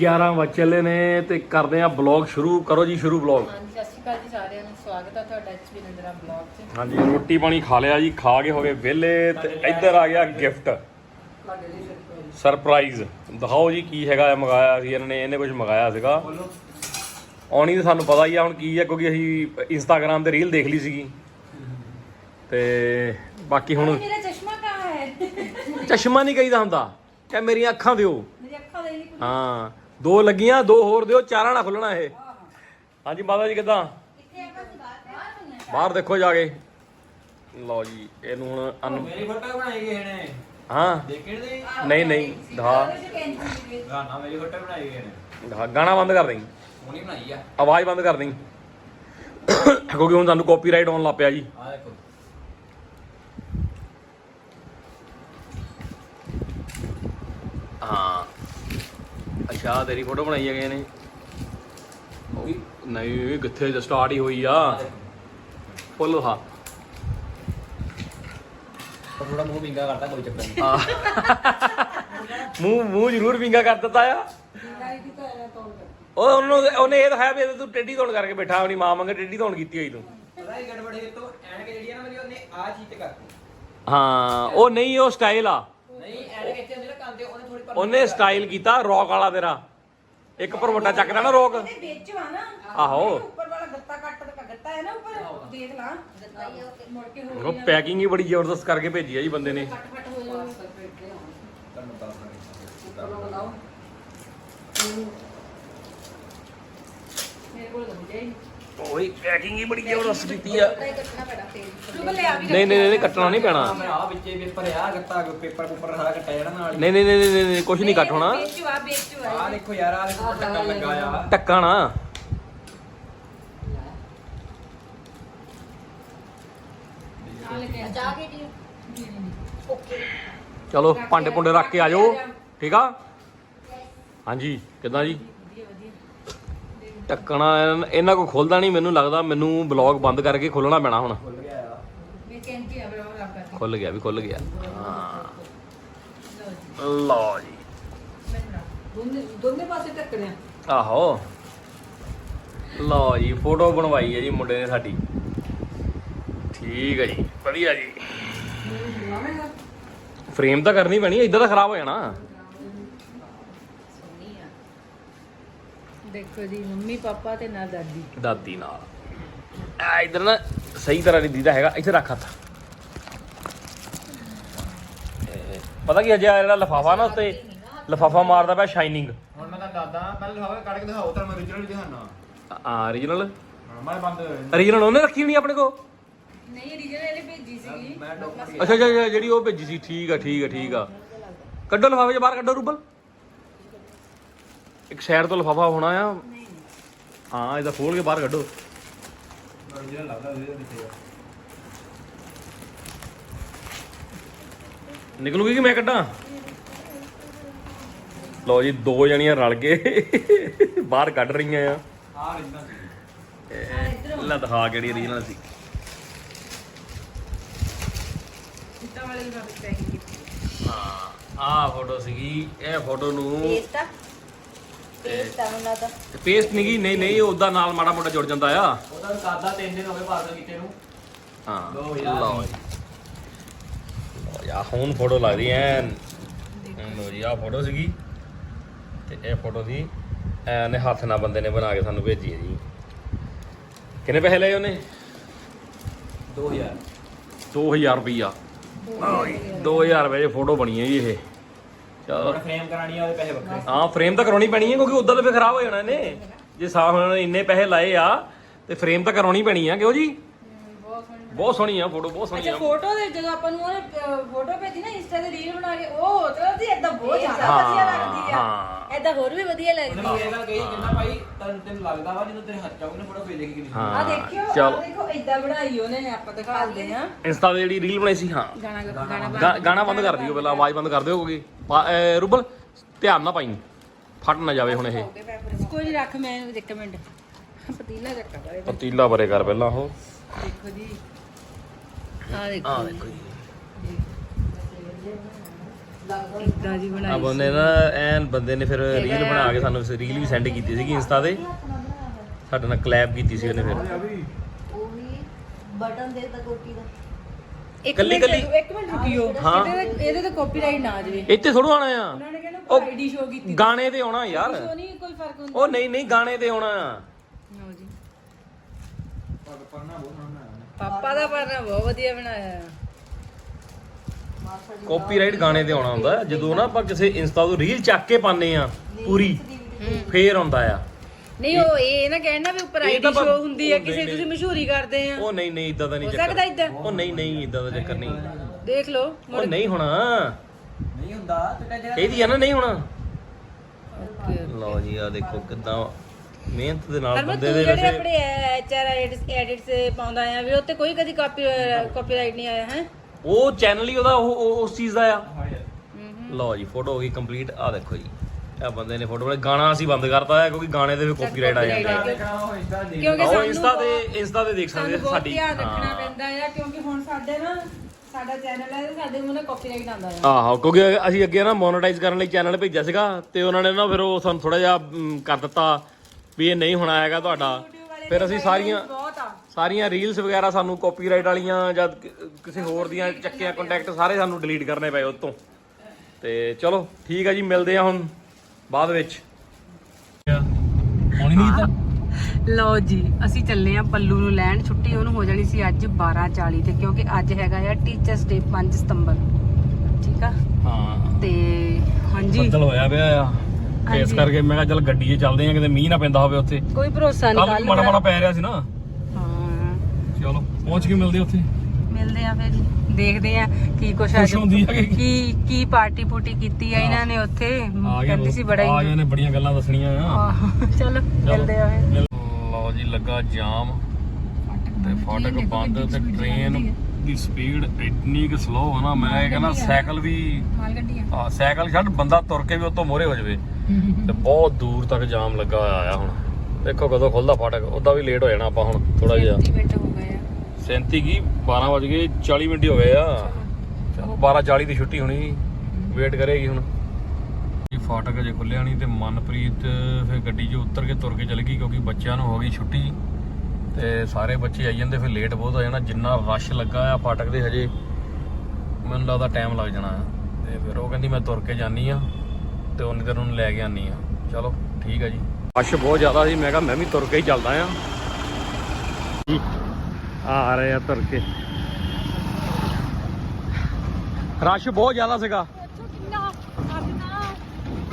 ਲਓ ਜੀ 11 ਵਜ ਚੱਲੇ ਨੇ ਤੇ ਕਰਦੇ ਆ ਬਲੌਗ ਸ਼ੁਰੂ। ਕਰੋ ਜੀ ਸ਼ੁਰੂ ਬਲੌਗ ਹਾਂਜੀ ਸਤਿ ਸ਼੍ਰੀ ਅਕਾਲ ਜੀ ਸਾਰਿਆਂ ਨੂੰ। ਸਵਾਗਤ ਹੈ ਤੁਹਾਡਾ ਐਚਪੀ ਨੰਦਰਾ ਬਲੌਗ 'ਚ। ਹਾਂਜੀ ਰੋਟੀ ਪਾਣੀ ਖਾ ਲਿਆ ਜੀ ਖਾ ਕੇ ਹੋ ਗਏ ਵਿਹਲੇ ਤੇ ਇੱਧਰ ਆ ਗਿਆ ਗਿਫਟ ਸਰਪ੍ਰਾਈਜ਼ ਦਿਖਾਓ ਜੀ ਕੀ ਹੈਗਾ ਇਹ ਮੰਗਾਇਆ ਸੀ ਇਹਨਾਂ ਨੇ ਇਹਨੇ ਕੁਝ ਮੰਗਾਇਆ ਸੀਗਾ। ਆਉਣੀ ਤਾਂ ਸਾਨੂੰ ਪਤਾ ਹੀ ਆ ਹੁਣ ਕੀ ਹੈ ਕਿਉਂਕਿ ਅਸੀਂ ਇੰਸਟਾਗ੍ਰam ਤੇ ਰੀਲ ਦੇਖ ਲਈ ਸੀਗੀ। ਤੇ ਬਾਕੀ ਹੁਣ ਮੇਰਾ ਚਸ਼ਮਾ ਕਹਾਂ ਹੈ? ਚਸ਼ਮਾ ਨਹੀਂ ਕਹੀਦਾ ਹੁੰਦਾ ਕਿ ਮੇਰੀਆਂ ਅੱਖਾਂ ਦਿਓ। ਹਾਂ। ਦੋ ਲੱਗੀਆਂ ਦੋ ਹੋਰ ਦਿਓ ਚਾਰਾਂ ਨਾ ਖੁੱਲਣਾ ਇਹ। ਹਾਂਜੀ ਮਾਤਾ ਜੀ ਕਿਦਾਂ? ਬਾਹਰ ਦੇਖੋ ਜਾ ਕੇ। ਲਓ ਜੀ ਇਹਨੂੰ ਹੁਣ ਅਨ ਮੇਰੀ ਫੋਟੋ ਬਣਾਈ ਗਏ ਨੇ। ਹਾਂ। ਦੇਖਣ ਦੇ ਨਹੀਂ ਨਹੀਂ ਧਾ ਗਾਣਾ ਮੇਰੀ ਫੋਟੋ ਬਣਾਈ ਗਏ ਨੇ। ਧਾ ਗਾਣਾ ਬੰਦ ਕਰ ਦੇਈ। ਹੁਣੀ ਬਣਾਈ ਆ। ਆਵਾਜ਼ ਬੰਦ ਕਰ ਦੇਈ। ਕਿਉਂਕਿ ਹੁਣ ਤੁਹਾਨੂੰ ਕਾਪੀਰਾਈਟ ਆਉਣ ਲੱਗ ਪਿਆ ਜੀ। ਆ ਦੇਖੋ। ਹਾਂ। ਅੱਛਾ ਤੇਰੀ ਫੋਟੋ ਬਣਾਈ ਹੈਗੇ ਨੇ? ਉਹ ਵੀ ਨਹੀਂ ਇਹ ਕਿੱਥੇ ਸਟਾਰਟ ਹੀ ਹੋਈ ਆ। ਫੁੱਲ ਹਾਂ। ਪਰ ਥੋੜਾ ਮੂੰਹ ਵਿੰਗਾ ਕਰਦਾ ਕੋਈ ਚੱਕਰ ਨਹੀਂ। ਮੂੰਹ ਮੂੰਹ ਜ਼ਰੂਰ ਵਿੰਗਾ ਕਰ ਦਿੱਤਾ ਆ। ਉਹ ਉਹਨੂੰ ਉਹਨੇ ਇਹ ਦਿਖਾਇਆ ਵੀ ਤੂੰ ਟੇਢੀ ਧੌਣ ਕਰਕੇ ਬੈਠਾ ਆਪਣੀ ਮਾਂ ਵਾਂਗ ਟੇਢੀ ਧੌਣ ਕੀਤੀ ਹੋਈ ਤੂੰ। ਪਤਾ ਹੀ ਗੜਬੜ ਇਹ ਤੋਂ ਐਨਕ ਜਿਹੜੀ ਆ ਨਾ ਮੇਰੀ ਉਹਨੇ ਆ ਚੀਜ਼ ਤੇ ਕਰਤੀ। ਹਾਂ ਉਹ ਨਹੀਂ ਉਹ ਸਟਾਈਲ ਆ ਨਹੀਂ ਐਨਕ ਇੱਥੇ ਹੁੰਦੀ ਨਾ ਕੰਨ ਤੇ ਉਹਨੇ ਸਟਾਈਲ ਕੀਤਾ ਰੌਕ ਵਾਲਾ ਤੇਰਾ। ਇੱਕ ਪਰਵਟਾ ਚੱਕਦਾ ਨਾ ਰੌਕ। ਇਹਦੇ ਵਿੱਚ ਵਾ ਨਾ ਆਹੋ। ਉੱਪਰ ਵਾਲਾ ਗੱਤਾ ਕੱਟ ਦਾ ਗੱਤਾ ਹੈ ਨਾ ਉੱਪਰ ਦੇਖ ਲਾ। ਮੁੜ ਕੇ ਹੋ ਉਹ ਪੈਕਿੰਗ ਹੀ ਬੜੀ ਜ਼ਬਰਦਸਤ ਕਰਕੇ ਭੇਜੀ ਆ ਜੀ ਬੰਦੇ ਨੇ। ਫਟ ਫਟ ਹੋ ਜਾਊਗਾ ਤੁਹਾਨੂੰ ਦੱਸਣਾ ਮੇਰੇ ਕੋਲ ਤਾਂ ਬੁਝਿਆ ਹੀ ਉਹੀ ਪੈਕਿੰਗ ਹੀ ਬੜੀ ਜ਼ਬਰਦਸਤ ਕੀਤੀ ਆ। ਨਹੀਂ ਨਹੀਂ ਨਹੀਂ ਨਹੀਂ ਕੱਟਣਾ ਨਹੀਂ ਪੈਣਾ। ਮੈਂ ਆ ਵਿੱਚੇ ਪੇਪਰ ਆ ਗੱਤਾ ਪੇਪਰ ਪੂਪਰ ਸਾਰਾ ਕੱਟਿਆ ਜਾਣਾ ਨਾਲ ਹੀ। ਨਹੀਂ ਨਹੀਂ ਨਹੀਂ ਨਹੀਂ ਨਹੀਂ ਕੁਝ ਨਹੀਂ ਕੱਟ ਹੋਣਾ। ਆ ਦੇਖੋ ਯਾਰ ਆ ਦੇਖੋ ਟੱਕਰ ਲੱਗਾ ਆ। ਟੱਕਣਾ ਆ ਲੈ ਕੇ ਜਾ ਕੇ ਜੀ। ਓਕੇ। ਚਲੋ ਭਾਂਡੇ ਪੁੰਡੇ ਰੱਖ ਕੇ ਆ ਜਾਓ। ਠੀਕ ਆ? ਹਾਂਜੀ ਕਿਦਾਂ ਜੀ? ਟੱਕਣਾ ਇਹਨਾਂ- ਕੋ ਖੁੱਲਦਾ ਨਹੀਂ ਮੈਨੂੰ ਲੱਗਦਾ ਮੈਨੂੰ ਬਲੌਗ ਬੰਦ ਕਰਕੇ ਖੋਲਣਾ ਪੈਣਾ ਹੁਣ। ਖੁੱਲ ਗਿਆ ਵੀ ਖੁੱਲ ਗਿਆ। ਹਾਂ। ਲਓ ਜੀ। ਲਓ ਜੀ ਮੈਂ ਬਣਾ ਦੋਨੇ ਦੋਨੇ ਪਾਸੇ ਟੱਕਣਿਆ ਆਹੋ। ਲਓ ਜੀ ਫੋਟੋ ਬਣਵਾਈ ਹੈ ਜੀ ਮੁੰਡੇ ਨੇ ਸਾਡੀ। ਠੀਕ ਹੈ ਜੀ ਵਧੀਆ ਜੀ। ਫਰੇਮ ਤਾਂ ਕਰਨੀ ਪੈਣੀ ਇਦਾਂ ਤਾਂ ਖਰਾਬ ਹੋ ਜਾਣਾ ਸੋਹਣੀ ਆ ਦੇਖੋ ਜੀ ਮੰਮੀ ਪਾਪਾ ਤੇ ਨਾ ਦਾਦੀ। ਦਾਦੀ ਨਾਲ। ਆ ਇਧਰ ਨਾ ਸਹੀ ਤਰ੍ਹਾਂ ਨਹੀਂ ਦੀਦਾ ਹੈਗਾ ਇੱਥੇ ਰੱਖ ਹੱਥ। ਇਹ ਪਤਾ ਕੀ ਅਜੇ ਆਹ ਜਿਹੜਾ ਲਫਾਫਾ ਨਾ ਉੱਤੇ ਲਫਾਫਾ ਮਾਰਦਾ ਪਿਆ ਸ਼ਾਈਨਿੰਗ ਹੁਣ ਮੈਂ ਤਾਂ ਦਾਦਾ ਪਹਿਲਾਂ ਲਿਖਾਵੇ ਕੱਢ ਕੇ ਦਿਖਾਓ ਤਾਂ ਮੈਂ origignal ਦਿਖਾਣਾ ਆ origignal ਹਾਂ ਮੈਂ ਬੰਦ ਹੋਇਆ origignal ਉਹਨੇ ਰੱਖੀ ਹੋਣੀ ਆਪਣੇ ਕੋ ਨਹੀਂ ਰੀਜਨ ਇਹਨੇ ਭੇਜੀ ਸੀਗੀ। ਮੈਂ ਡਾਕਟਰ ਅੱਛਾ ਅੱਛਾ ਅੱਛਾ, ਜਿਹੜੀ ਉਹ ਭੇਜੀ ਸੀ ਠੀਕ ਆ ਠੀਕ ਆ ਠੀਕ ਆ। ਕੱਢੋ ਲਫਾਫੇ 'ਚ ਬਾਹਰ ਕੱਢੋ ਰੂਬਲ। ਇੱਕ ਸਾਈਡ ਤੋਂ ਲਫਾਫਾ ਹੋਣਾ ਆ। ਹਾਂ ਇਹਦਾ ਖੋਲ ਕੇ ਬਾਹਰ ਕੱਢੋ। origignal ਲੱਗਦਾ ਉਹਦੇ ਵਿੱਚ ਨਿਕਲੂਗੀ ਕਿ ਮੈਂ ਕੱਢਾਂ? ਲਓ ਜੀ ਦੋ ਜਣੀਆਂ ਰਲ ਕੇ ਬਾਹਰ ਕੱਢ ਰਹੀਆਂ ਆ। ਆ ਸੀ ਲੈ ਦਿਖਾ ਕਿਹੜੀ ਰੀਜਨਲ ਸੀ। ਇੱਟਾਂ ਵਾਲੇ ਵੀ ਬਾਬੇ ਪੈਕਿੰਗ ਕੀਤੀ ਹਾਂ ਆਹ ਫੋਟੋ ਸੀਗੀ। ਇਹ ਫੋਟੋ ਨੂੰ ਪੇਸਟ ਆ ਪੇਸਟ ਦਾ। ਨਹੀਂ ਗਈ ਨਹੀਂ ਨਹੀਂ ਉਹਦਾ ਨਾਲ ਮਾੜਾ ਮੋਟਾ ਜੁੜ ਜਾਂਦਾ ਆ। ਉਹਦਾ ਸਾਦਾ ਤਿੰਨ ਦਿਨ ਹੋ ਗਏ ਪਾਰਸਲ ਕੀਤੇ ਨੂੰ। ਹਾਂ। ਲਓ ਯਾਰ। ਲਓ ਜੀ। ਲਓ ਯਾ ਹੁਣ ਫੋਟੋ ਲੱਗਦੀ ਐ ਲਓ ਜੀ ਆਹ ਫੋਟੋ ਸੀਗੀ। ਤੇ ਇਹ ਫੋਟੋ ਸੀ ਐ ਨੇ ਹੱਥ ਨਾਲ ਬੰਦੇ ਨੇ ਬਣਾ ਕੇ ਸਾਨੂੰ ਭੇਜੀ ਹੈ ਜੀ। ਕਿੰਨੇ ਪੈਸੇ ਲਏ ਉਹਨੇ? 2000 2000 ਰੁਪਈਆ। 2000 ਰੁਪਏ ਦੀ ਫੋਟੋ ਬਣੀ ਹੈ ਜੀ ਇਹ। ਚਲੋ। ਫਰੇਮ ਕਰਾਣੀ ਆ ਉਹਦੇ ਪੈਸੇ ਵੱਖਰੇ। ਹਾਂ ਫਰੇਮ ਤਾਂ ਕਰਾਉਣੀ ਪੈਣੀ ਹੈ ਕਿਉਂਕਿ ਉਦਾਂ ਤਾਂ ਫੇਰ ਖਰਾਬ ਹੋ ਜਾਣਾ ਇਹਨੇ। ਜੇ ਸਾਹ ਹੁਣ ਇੰਨੇ ਪੈਸੇ ਲਾਏ ਆ ਤੇ ਫਰੇਮ ਤਾਂ ਕਰਾਉਣੀ ਪੈਣੀ ਆ ਕਿਉਂ ਜੀ? ਬਹੁਤ ਸੋਹਣੀ ਆ ਫੋਟੋ ਬਹੁਤ ਸੋਹਣੀ ਅੱਛਾ ਆ। ਫੋਟੋ ਦੇ ਜਦੋਂ ਆਪਾਂ ਨੂੰ ਉਹਨੇ ਫੋਟੋ ਭੇਜੀ ਨਾ ਇੰਸਟਾ ਤੇ ਰੀਲ ਬਣਾ ਕੇ ਉਹ ਤੇ ਉਹਦੀ ਏਦਾਂ ਬਹੁਤ ਜ਼ਿਆਦਾ ਵਧੀਆ ਲੱਗਦੀ ਆ। ਹਾਂ। ਏਦਾਂ ਹੋਰ ਵੀ ਵਧੀਆ ਲੱਗਦੀ ਮੈਨੂੰ ਆ ਇਹ ਗੱਲ ਕਹੀ ਕਹਿੰਦਾ ਭਾਈ ਤੈਨੂੰ ਤੈਨੂੰ ਲੱਗਦਾ ਵਾ ਜਦੋਂ ਤੇਰੇ ਹੱਥ ਆਉਗੀ ਨਾ ਫੋਟੋ ਭੇਜੇਗੀ ਕਿੰਨੀ ਹਾਂ ਆ ਦੇਖਿਓ ਆ ਚਲੋ। ਦੇਖੋ ਏਦਾਂ ਬਣਾਈ ਉਹਨੇ ਆਪਾਂ ਦਿਖਾਉਂਦੇ ਆ ਇੰਸਟਾ ਤੇ ਜਿਹੜੀ ਰੀਲ ਬਣਾਈ ਸੀ ਹਾਂ। ਗਾਣਾ ਗਾਣਾ ਗਾ- ਗਾਣਾ ਬੰਦ ਕਰ ਦਿਓ ਪਹਿਲਾਂ ਆਵਾਜ਼ ਬੰਦ ਕਰ ਦਿਓ ਕਿਉਂਕਿ ਪਾ- ਅਹ ਰੁਬਲ ਧਿਆਨ ਨਾਲ ਪਾਈ। ਫਟ ਨਾ ਜਾਵੇ ਹੁਣ ਇਹ। ਕੋਈ ਨਹੀਂ ਰੱਖ ਮੈਂ ਇੱਕ ਮਿੰਟ। ਪਤੀਲਾ ਚੱਕਾ ਪਰੇ ਪਤੀਲਾ ਭਰੇ ਕਰ ਪਹਿਲਾਂ ਉਹ। ਦੇਖੋ ਜੀ। ਆ ਦੇਖੋ ਆ ਦੇਖੋ ਜੀ। ਲੱਗਦਾ ਇਦਾਂ ਜੀ ਆ ਬਣਾਈ ਬੰਦੇ ਨਾ ਐਨ ਬੰਦੇ ਨੇ ਫਿਰ ਰੀਲ ਬਣਾ ਕੇ ਸਾਨੂੰ ਰੀਲ ਵੀ ਸੈਂਡ ਕੀਤੀ ਸੀਗੀ ਇੰਸਟਾ ਤੇ। ਸਾਡੇ ਨਾਲ ਕਲੈਬ ਕੀਤੀ ਸੀ ਉਹਨੇ ਫਿਰ। ਉਹੀ ਬਟਨ ਦੇ ਤਾ ਕੋਟੀ ਦਾ। ਇੱਕ ਕੱਲੀ- ਮਿੰਟ ਕੱਲੀ- ਇੱਕ ਮਿੰਟ ਰੁਕਿਓ। ਹਾਂ। ਇਹਦੇ ਤੇ ਇਹਦੇ ਤੇ ਕਾਪੀਰਾਈਟ ਨਾ ਆ ਜਾਵੇ। ਇੱਥੇ ਥੋੜੋ ਆਣਾ ਆ। ਉਹਨਾਂ ਨੇ ਕਹਿੰਦਾ ਉਹ ਆਈਡੀ ਸ਼ੋ ਕੀਤੀ। ਗਾਣੇ ਤੇ ਆਉਣਾ ਯਾਰ। ਸ਼ੋ ਨਹੀਂ ਕੋਈ ਫ਼ਰਕ ਹੁੰਦਾ। ਉਹ ਨਹੀਂ ਨਹੀਂ ਗਾਣੇ ਤੇ ਆਉਣਾ ਆ। ਬਹੁਤ ਪਾਪਾ ਦਾ ਪਰਨਾ ਬਹੁਤ ਵਧੀਆ ਬਣਾਇਆ। ਕਾਪੀਰਾਈਟ ਗਾਣੇ ਤੇ ਆਉਣਾ ਹੁੰਦਾ। ਜਦੋਂ ਨਾ ਆਪਾਂ ਕਿਸੇ ਇੰਸਟਾ ਤੋਂ ਰੀਲ ਚੱਕ ਕੇ ਪਾਉਂਦੇ ਆ ਪੂਰੀ ਫੇਰ ਆਉਂਦਾ ਆ। ਨਹੀਂ ਉਹ ਇਹ ਨਾ ਕਹਿਣਾ ਵੀ ਉੱਪਰ ਇਹ ਆਈਡੀ ਤਾਂ ਸ਼ੋ ਹੁੰਦੀ ਹੈ ਉਹ ਕਿਸੇ ਨਹੀਂ- ਤੁਸੀਂ ਮਸ਼ਹੂਰੀ ਕਰਦੇ ਆ। ਉਹ ਨਹੀਂ ਨਹੀਂ ਇਦਾਂ ਦਾ ਨਹੀਂ ਹੋ ਸਕਦਾ ਏਦਾਂ? ਉਹ ਨਹੀਂ ਨਹੀਂ ਇਦਾਂ ਦਾ ਚੱਕਰ ਨਹੀਂ। ਦੇਖ ਲਓ ਉਹ ਨਹੀਂ ਹੋਣਾ। ਨਹੀਂ ਹੁੰਦਾ ਤੇ ਕਹਿੰਦਾ ਇਹਦੀ ਆ ਨਾ ਨਹੀਂ ਹੋਣਾ। ਓਕੇ ਲਓ ਜੀ ਆ ਦੇਖੋ ਕਿਦਾਂ ਮਿਹਨਤ ਦੇ ਨਾਲ ਬੰਦੇ ਦੇ ਜਿਹੜੇ ਵੈਸੇ ਆਪਣੇ ਐਚਆਰ ਐਡਿਟਸ ਐਡਿਟਸ ਪਾਉਂਦਾ ਆ ਵੀ ਉੱਤੇ ਕੋਈ ਕਦੀ ਕਾਪੀ ਕਾਪੀਰਾਈਟ ਨਹੀਂ ਆਇਆ ਹੈ? ਉਹ ਚੈਨਲ ਹੀ ਉਹਦਾ ਉਹ ਉਹ- ਉਸ ਚੀਜ਼ ਦਾ ਆ। ਹਾਂ ਲਓ ਜੀ ਫੋਟੋ ਹੋ ਗਈ ਕੰਪਲੀਟ ਆ ਦੇਖੋ ਜੀ ਇਹ ਬੰਦੇ ਨੇ ਫੋਟੋ ਗਾਣਾ ਅਸੀਂ ਬੰਦ ਕਰਤਾ ਹੈ ਕਿਉਂਕਿ ਗਾਣੇ ਦੇ ਵੀ ਕਾਪੀਰਾਈਟ ਆ ਜਾਂਦਾ ਦੇਖ ਕਿਉਂਕਿ ਸਾਨੂੰ ਇੰਸਟਾ ਤੇ ਬਹੁਤ- ਇੰਸਟਾ ਤੇ ਦੇਖ ਸਕਦੇ ਸਾਨੂੰ ਬਹੁਤ ਸਾਡੀ। ਧਿਆਨ ਰੱਖਣਾ ਹਾਂ। ਪੈਂਦਾ ਆ ਕਿਉਂਕਿ ਹੁਣ ਸਾਡੇ ਨਾ ਸਾਡਾ ਚੈਨਲ ਹੈ ਤੇ ਸਾਡੇ ਮੂੰਹ ਨਾਲ ਕਾਪੀਰਾਈਟ ਆਉਂਦਾ ਆ। ਆਹੋ ਕਿਉਂਕਿ ਅਸੀਂ ਅੱਗੇ ਨਾ ਮੋਨੇਟਾਈਜ਼ ਕਰਨ ਲਈ ਚੈਨਲ ਭੇਜਿਆ ਸੀਗਾ ਤੇ ਉਹਨਾਂ ਨੇ ਨਾ ਫਿਰ ਉਹ ਸਾਨੂੰ ਥੋੜਾ ਜਿਹਾ ਕਰ ਦਿੱਤਾ। ਵੀ ਇਹ ਨਹੀਂ ਹੋਣਾ ਹੈਗਾ ਤੁਹਾਡਾ। ਫਿਰ ਅਸੀਂ ਸਾਰੀਆਂ ਬਹੁਤ ਆ ਸਾਰੀਆਂ ਰੀਲਸ ਵਗੈਰਾ ਸਾਨੂੰ ਕਾਪੀਰਾਈਟ ਵਾਲੀਆਂ ਜਦ ਕਿਸੇ ਹੋਰ ਦੀਆਂ ਚੱਕੀਆਂ ਕੰਟੈਕਟ ਸਾਰੇ ਸਾਨੂੰ ਡਿਲੀਟ ਕਰਨੇ ਪਏ ਉਤੋਂ। ਤੇ ਚਲੋ ਠੀਕ ਆ ਜੀ ਮਿਲਦੇ ਆ ਹੁਣ ਬਾਅਦ ਵਿੱਚ। ਹੁਣ ਨਹੀਂ ਤਾਂ ਲਓ ਜੀ ਅਸੀਂ ਚੱਲੇ ਆ ਪੱਲੂ ਨੂੰ ਲੈਣ। ਛੁੱਟੀ ਉਹਨੂੰ ਹੋ ਜਾਣੀ ਸੀ ਅੱਜ 12:40 ਤੇ ਕਿਉਂਕਿ ਅੱਜ ਹੈਗਾ ਆ ਟੀਚਰਸ ਡੇ 5 ਸਤੰਬਰ। ਠੀਕ ਆ? ਹਾਂ। ਤੇ ਹਾਂਜੀ। ਬੱਦਲ ਹੋਇਆ ਪਿਆ ਆ। ਇਸ। ਕਰਕੇ ਮੈਂ ਕਿਹਾ ਚੱਲ ਗੱਡੀ 'ਚ ਚੱਲਦੇ ਆ ਕਿਤੇ ਮੀਂਹ ਨਾ ਪੈਂਦਾ ਹੋਵੇ ਉੱਥੇ। ਕੋਈ ਭਰੋਸਾ ਨਹੀਂ ਕੱਲ ਮਾੜਾ ਮਾੜਾ ਪੈ ਰਿਹਾ ਸੀ ਨਾ। ਹਾਂ। ਚਲੋ ਪਹੁੰਚ ਕੇ ਮਿਲਦੇ ਉੱਥੇ। ਮਿਲਦੇ ਆ ਫਿਰ ਦੇਖਦੇ ਆ ਕੀ ਕੁਛ ਆ ਕਿ ਕੀ ਕੀ ਪਾਰਟੀ ਪੂਟੀ ਕੀਤੀ ਆ ਇਹਨਾਂ ਨੇ ਉੱਥੇ? ਆ ਕਹਿੰਦੀ ਸੀ ਬੜਾ ਆ ਹੀ ਗਏ ਨੇ ਬੜੀਆਂ ਗੱਲਾਂ ਦੱਸਣੀਆਂ ਆ। ਚਲੋ ਮਿਲਦੇ ਆ ਲਓ ਜੀ ਲੱਗਾ ਜਾਮ। ਤੇ ਫਾਟਕ ਬੰਦ ਤੇ ਟ੍ਰੇਨ ਦੀ ਸਪੀਡ ਇੰਨੀ ਕਿ ਸਲੋ ਹੈ ਨਾ ਮੈਂ ਕਹਿੰਦਾ ਸਾਈਕਲ ਵੀ ਮਾਲ ਗੱਡੀ ਆ। ਆ ਸਾਈਕਲ ਛੱਡ ਬੰਦਾ ਤੁਰ ਕੇ ਵੀ ਉਤੋਂ ਮੋਰੇ ਹੋ ਜਾਵੇ। ਤੇ ਬਹੁਤ ਦੂਰ ਤੱਕ ਜਾਮ ਲੱਗਾ ਹੋਇਆ ਆ ਹੁਣ। ਦੇਖੋ ਕਦੋਂ ਖੁੱਲਦਾ ਫਾਟਕ ਉਹਦਾ ਵੀ ਲੇਟ ਹੋ ਜਾਣਾ ਆਪਾਂ ਹੁਣ ਥੋੜਾ ਜਿਹਾ। 30 ਮਿੰਟ ਹੋ ਗਏ ਆ। 37 ਕੀ 12 ਵਜ ਗਏ 40 ਮਿੰਟ ਹੀ ਹੋ ਗਏ ਆ। ਚਲੋ। 12:40 ਦੀ ਛੁੱਟੀ ਹੋਣੀ ਵੇਟ ਕਰੇਗੀ ਹੁਣ। ਇਹ ਫਾਟਕ ਅਜੇ ਖੁੱਲਿਆ ਨਹੀਂ ਤੇ ਮਨਪ੍ਰੀਤ ਫਿਰ ਗੱਡੀ 'ਚ ਉਤਰ ਕੇ ਤੁਰ ਕੇ ਚਲ ਗਈ ਕਿਉਂਕਿ ਬੱਚਿਆਂ ਨੂੰ ਹੋ ਗਈ ਛੁੱਟੀ। ਤੇ ਸਾਰੇ ਬੱਚੇ ਆਈ ਜਾਂਦੇ ਫਿਰ ਲੇਟ ਬਹੁਤ ਹੋ ਜਾਣਾ ਜਿੰਨਾ ਰਸ਼ ਲੱਗਾ ਆ ਫਾਟਕ ਦੇ ਹਜੇ ਮੈਨੂੰ ਲੱਗਦਾ ਟਾਈਮ ਲੱਗ ਜਾਣਾ ਆ। ਤੇ ਫਿਰ ਉਹ ਕਹਿੰਦੀ ਮੈਂ ਤੁਰ ਕੇ ਜਾਨੀ ਆ ਤੇ ਉਹਨੇ ਦਿਨ ਉਹਨੂੰ ਲੈ ਕੇ ਆਨੀ ਆ। ਚਲੋ ਠੀਕ ਆ ਜੀ। ਰਸ਼ ਬਹੁਤ ਜ਼ਿਆਦਾ ਸੀ ਮੈਂ ਕਿਹਾ ਮੈਂ ਵੀ ਤੁਰ ਕੇ ਹੀ ਚੱਲਦਾ ਆ। ਆ ਰਹੇ ਆ ਤੁਰ ਕੇ। ਰਸ਼ ਬਹੁਤ ਜ਼ਿਆਦਾ ਸੀਗਾ।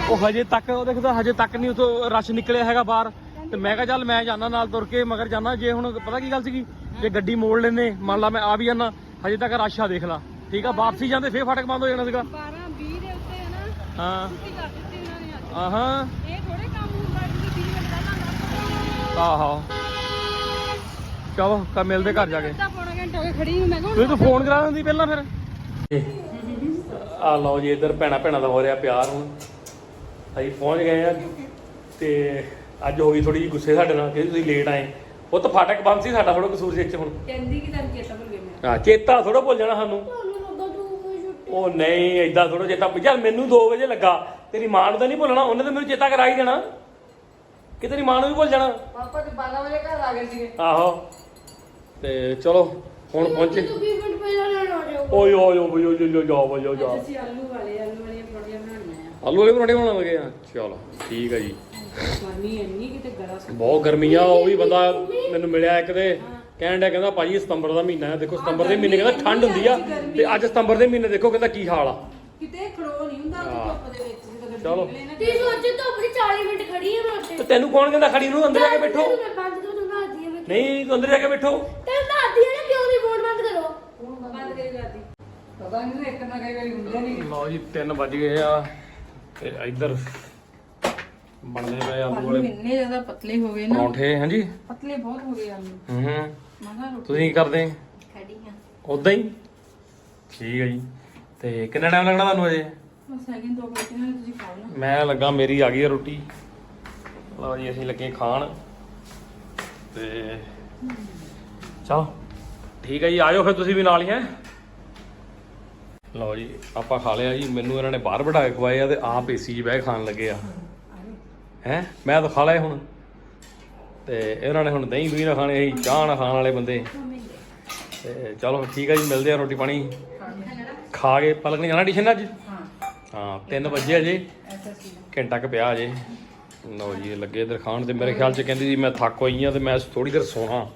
ਉਹ ਹਜੇ ਤੱਕ ਉਹ ਦੇਖਦਾ ਹਜੇ ਤੱਕ ਨਹੀਂ ਉਥੋਂ ਰਸ਼ ਨਿਕਲਿਆ ਹੈਗਾ ਬਾਹਰ। ਤੇ ਮੈਂ ਕਿਹਾ ਚੱਲ ਮੈਂ ਜਾਣਾ ਨਾਲ ਤੁਰ ਕੇ ਮਗਰ ਜਾਣਾ ਜੇ ਹੁਣ ਪਤਾ ਕੀ ਗੱਲ ਸੀਗੀ? ਜੇ ਗੱਡੀ ਮੋੜ ਲੈਨੇ ਮੰਨ ਲਾ ਮੈਂ ਆ ਵੀ ਜਾਣਾ ਹਜੇ ਤੱਕ ਰਸ਼ ਦੇਖ ਲਾ। ਠੀਕ ਆ ਵਾਪਸੀ ਜਾਂਦੇ ਫੇਰ ਫਾਟਕ ਬੰਦ ਹੋ ਜਾਣਾ ਸੀਗਾ। 12 20 ਦੇ ਉੱਤੇ ਹੈ ਨਾ ਹਾਂ। ਛੁੱਟੀ ਕਰ ਦਿੱਤੀ ਉਹਨਾਂ ਨੇ ਅੱਜ। ਆਹਾਂ। ਇਹ ਥੋੜੇ ਕੰਮ ਹੁੰਦਾ ਕਿ 20 ਮਿੰਟ ਪਹਿਲਾਂ ਆਹੋ। ਚਲੋ ਕਾ ਮਿਲਦੇ ਘਰ ਜਾ ਕੇ। ਪੌਣਾ ਘੰਟਾ ਹੋ ਗਿਆ ਖੜੀ ਨੂੰ ਮੈਂ ਕਿਹਾ ਤੁਸੀਂ ਤਾਂ ਫੋਨ ਕਰਾ ਦਿੰਦੀ ਪਹਿਲਾਂ ਫਿਰ। ਆ ਲਓ ਜੀ ਇੱਧਰ ਭੈਣਾ ਭੈਣਾ ਦਾ ਹੋ ਰਿਹਾ ਪਿਆਰ ਹੁਣ। ਅਸੀਂ ਪਹੁੰਚ ਗਏ ਆ ਤੇ ਅੱਜ ਹੋ ਗਈ ਥੋੜੀ ਜਿਹੀ ਗੁੱਸੇ ਸਾਡੇ ਨਾਲ ਕਿ ਤੁਸੀਂ ਲੇਟ ਆਏ। ਉਹ ਤਾਂ ਫਾਟਕ ਬੰਦ ਸੀ ਸਾਡਾ ਥੋੜਾ ਕਸੂਰ ਸੀ ਹੁਣ। ਕਹਿੰਦੀ ਕਿ ਤੈਨੂੰ ਚੇਤਾ ਭੁੱਲ ਗਿਆ ਮੈਂ। ਹਾਂ ਚੇਤਾ ਥੋੜਾ ਭੁੱਲ ਜਾਣਾ ਸਾਨੂੰ। ਉਹ ਨਹੀਂ ਐਦਾਂ ਥੋੜਾ ਚੇਤਾ ਯਾਰ ਮੈਨੂੰ 2 ਵਜੇ ਲੱਗਾ। ਤੇਰੀ ਮਾਂ ਨੂੰ ਤਾਂ ਨਹੀਂ ਭੁੱਲਣਾ ਉਹਨੇ ਤਾਂ ਮੈਨੂੰ ਚੇਤਾ ਕਰਾ ਹੀ ਦੇਣਾ। ਕਿ ਤੇਰੀ ਮਾਂ ਨੂੰ ਵੀ ਭੁੱਲ ਜਾਣਾ। ਪਾਪਾ ਤੇ 12 ਵਜੇ ਘਰ ਆ ਗਏ ਸੀਗੇ। ਆਹੋ। ਤੇ ਚਲੋ ਹੁਣ ਪਹੁੰਚੇ। ਓਏ ਓਏ ਓਏ ਓਏ ਓਏ ਓਏ ਜਾ ਓਏ ਜਾ ਅਸੀਂ ਆਲੂ ਵਾਲੇ ਆਲੂ ਵਾਲੀਆਂ ਪਰੌਂਠੀਆਂ ਬਣਾਉਣੀਆਂ ਆ। ਆਲੂ ਵਾਲੇ ਪਰੌਂਠੇ ਬਣਾਉਣ ਲੱਗੇ ਆ ਚਲੋ ਠੀਕ ਆ ਜੀ। ਗਰਮੀ ਇੰਨੀ ਕਿਤੇ ਗਲਾ ਸੁੱਕ ਬਹੁਤ ਗਰਮੀ ਆ ਉਹ ਵੀ ਬੰਦਾ ਮੈਨੂੰ ਮਿਲਿਆ ਇੱਕ ਤੇ ਕਹਿਣ ਡਿਆ ਕਹਿੰਦਾ ਭਾਜੀ ਸਤੰਬਰ ਦਾ ਮਹੀਨਾ ਹੈ ਦੇਖੋ ਸਤੰਬਰ ਦੇ ਮਹੀਨੇ ਕਹਿੰਦਾ ਠੰਡ ਹੁੰਦੀ ਆ ਤੇ ਅੱਜ ਸਤੰਬਰ ਦੇ ਮਹੀਨੇ ਦੇਖੋ ਕਹਿੰਦਾ ਕੀ ਹਾਲ ਆ। ਕਿਤੇ ਖੜੋ ਨਹੀਂ ਹੁੰਦਾ ਉੱਥੇ ਧੁੱਪ ਦੇ ਵਿੱਚ ਜਦੋਂ ਗੱਡੀ ਚਲੋ। ਨਿਕਲੇ ਨਾ ਤੀ ਸੋਚੇ ਤਾਂ ਆਪਣੀ 40 ਮਿੰਟ ਖੜੀ ਹੈ ਮੈਂ ਉੱਥੇ। ਤੇ ਤੈਨੂੰ ਕੌਣ ਕਹਿੰਦਾ ਖੜੀ ਨੂੰ ਅੰਦਰ ਜਾ ਕੇ ਬੈਠੋ। ਮੈਂ ਬੰਦ ਆਦੀ ਹੈ ਨਹੀਂ ਤੂੰ ਅੰਦਰ ਜਾ ਕੇ ਬੈਠੋ। ਤੇ ਮੈਂ ਆਦੀ ਹੈ ਨਾ ਕਿਉਂ ਨਹੀਂ ਫੋਨ ਬੰਦ ਕਰੋ। ਬੰਦ ਕਰੀ ਕਰਦੀ ਪਤਾ ਨਹੀਂ ਇੱਕ ਨਾ ਕਈ ਵਾਰੀ ਹੁੰਦੇ ਨਹੀਂ ਲਓ ਜੀ 3 ਵੱਜ ਗਏ ਆ ਤੇ ਇੱਧਰ ਬਣਦੇ ਪਏ ਆਲੂ ਆਲੂ ਵਾਲੇ। ਇੰਨੇ ਜ਼ਿਆਦਾ ਪਤਲੇ ਹੋ ਗਏ ਨਾ। ਪਰੌਂਠੇ ਹਾਂਜੀ। ਪਤਲੇ ਬਹੁਤ ਹੋ ਗਏ ਆਲੂ। ਹੂੰ ਹੂੰ। ਰੋਟੀ। ਤੁਸੀਂ ਕੀ ਕਰਦੇ? ਖੜੀ ਆ ਉਦਾਂ ਹੀ? ਠੀਕ ਹੈ ਜੀ। ਤੇ ਕਿੰਨਾ ਟਾਈਮ ਲੱਗਣਾ ਤੁਹਾਨੂੰ ਅਜੇ? ਬਸ ਹੈਗੇ ਦੋ ਬੈਠੇ ਨੇ ਤੁਸੀਂ ਖਾਓ ਨਾ। ਮੈਂ ਲੱਗਾ ਮੇਰੀ ਆ ਗਈ ਹੈ ਰੋਟੀ। ਲਓ ਜੀ ਅਸੀਂ ਲੱਗੇ ਖਾਣ। ਤੇ ਚਲੋ ਠੀਕ ਹੈ ਜੀ ਆਇਓ ਫਿਰ ਤੁਸੀਂ ਵੀ ਨਾਲ ਹੀ ਹੈ। ਲਓ ਜੀ ਆਪਾਂ ਖਾ ਲਿਆ ਜੀ। ਮੈਨੂੰ ਇਹਨਾਂ ਨੇ ਬਾਹਰ ਬਿਠਾ ਕੇ ਖਵਾਏ ਆ ਤੇ ਆਪ ਏਸੀ 'ਚ ਬਹਿ ਕੇ ਖਾਣ ਲੱਗੇ ਆ। ਹੈ? ਮੈਂ ਤਾਂ ਖਾ ਲਏ ਹੁਣ। ਤੇ ਇਹਨਾਂ ਨੇ ਹੁਣ ਦਹੀਂ ਦੂਈ ਨਾ ਖਾਣੇ ਅਸੀਂ ਚਾਹ ਨਾ ਖਾਣ ਵਾਲੇ ਬੰਦੇ। ਤੇ ਚਲੋ ਠੀਕ ਆ ਜੀ, ਮਿਲਦੇ ਆ ਰੋਟੀ ਪਾਣੀ। ਖਾ ਕੇ ਪਲਕ ਨਹੀਂ ਜਾਣਾ ਟਿਸ਼ਨ ਅੱਜ? ਹਾਂ 3 ਵਜੇ ਅਜੇ। ਘੰਟਾ ਕੁ ਪਿਆ ਅਜੇ। ਲਓ ਜੀ ਲੱਗੇ ਇਧਰ ਖਾਣ ਤੇ। ਮੇਰੇ ਖਿਆਲ ਚ ਕਹਿੰਦੀ ਸੀ, ਮੈਂ ਥੱਕ ਹੋਈ ਆ ਤੇ ਮੈਂ ਥੋੜੀ ਦੇਰ ਸੋਣਾ।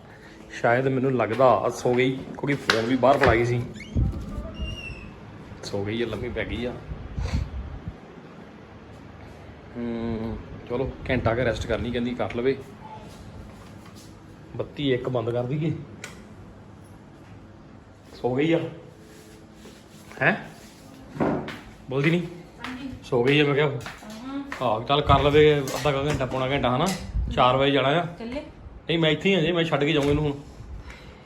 ਸ਼ਾਇਦ ਮੈਨੂੰ ਲੱਗਦਾ ਸੋ ਗਈ। ਕਿਉਂਕਿ ਫੋਨ ਵੀ ਬਾਹਰ ਫੜਾ ਗਈ ਸੀ। ਸੋ ਗਈ ਆ, ਲੰਮੀ ਪੈ ਗਈ ਆ। ਹੂੰ। ਚਲੋ ਘੰਟਾ ਕੇ ਰੈਸਟ ਕਰਨੀ ਕਹਿੰਦੀ ਕਰ ਲਵੇ। ਬੱਤੀ ਇੱਕ ਬੰਦ ਕਰ ਦਈਏ। ਸੋ ਗਈ ਆ। ਹੈ? ਬੋਲਦੀ ਨਹੀਂ ਸੋ ਗਈ ਆ ਮੈਂ ਕਿਹਾ। ਹਾਂ। ਚੱਲ ਕਰ ਲਵੇ ਅੱਧਾ ਕੁ ਘੰਟਾ ਪੌਣਾ ਘੰਟਾ ਹਨਾ? 4 ਵਜੇ ਜਾਣਾ ਆ। ਚੱਲੇ। ਨਹੀਂ ਮੈਂ ਇੱਥੇ ਹੀ ਜੀ ਮੈਂ ਛੱਡ ਕੇ ਜਾਊਂਗਾ ਇਹਨੂੰ ਹੁਣ।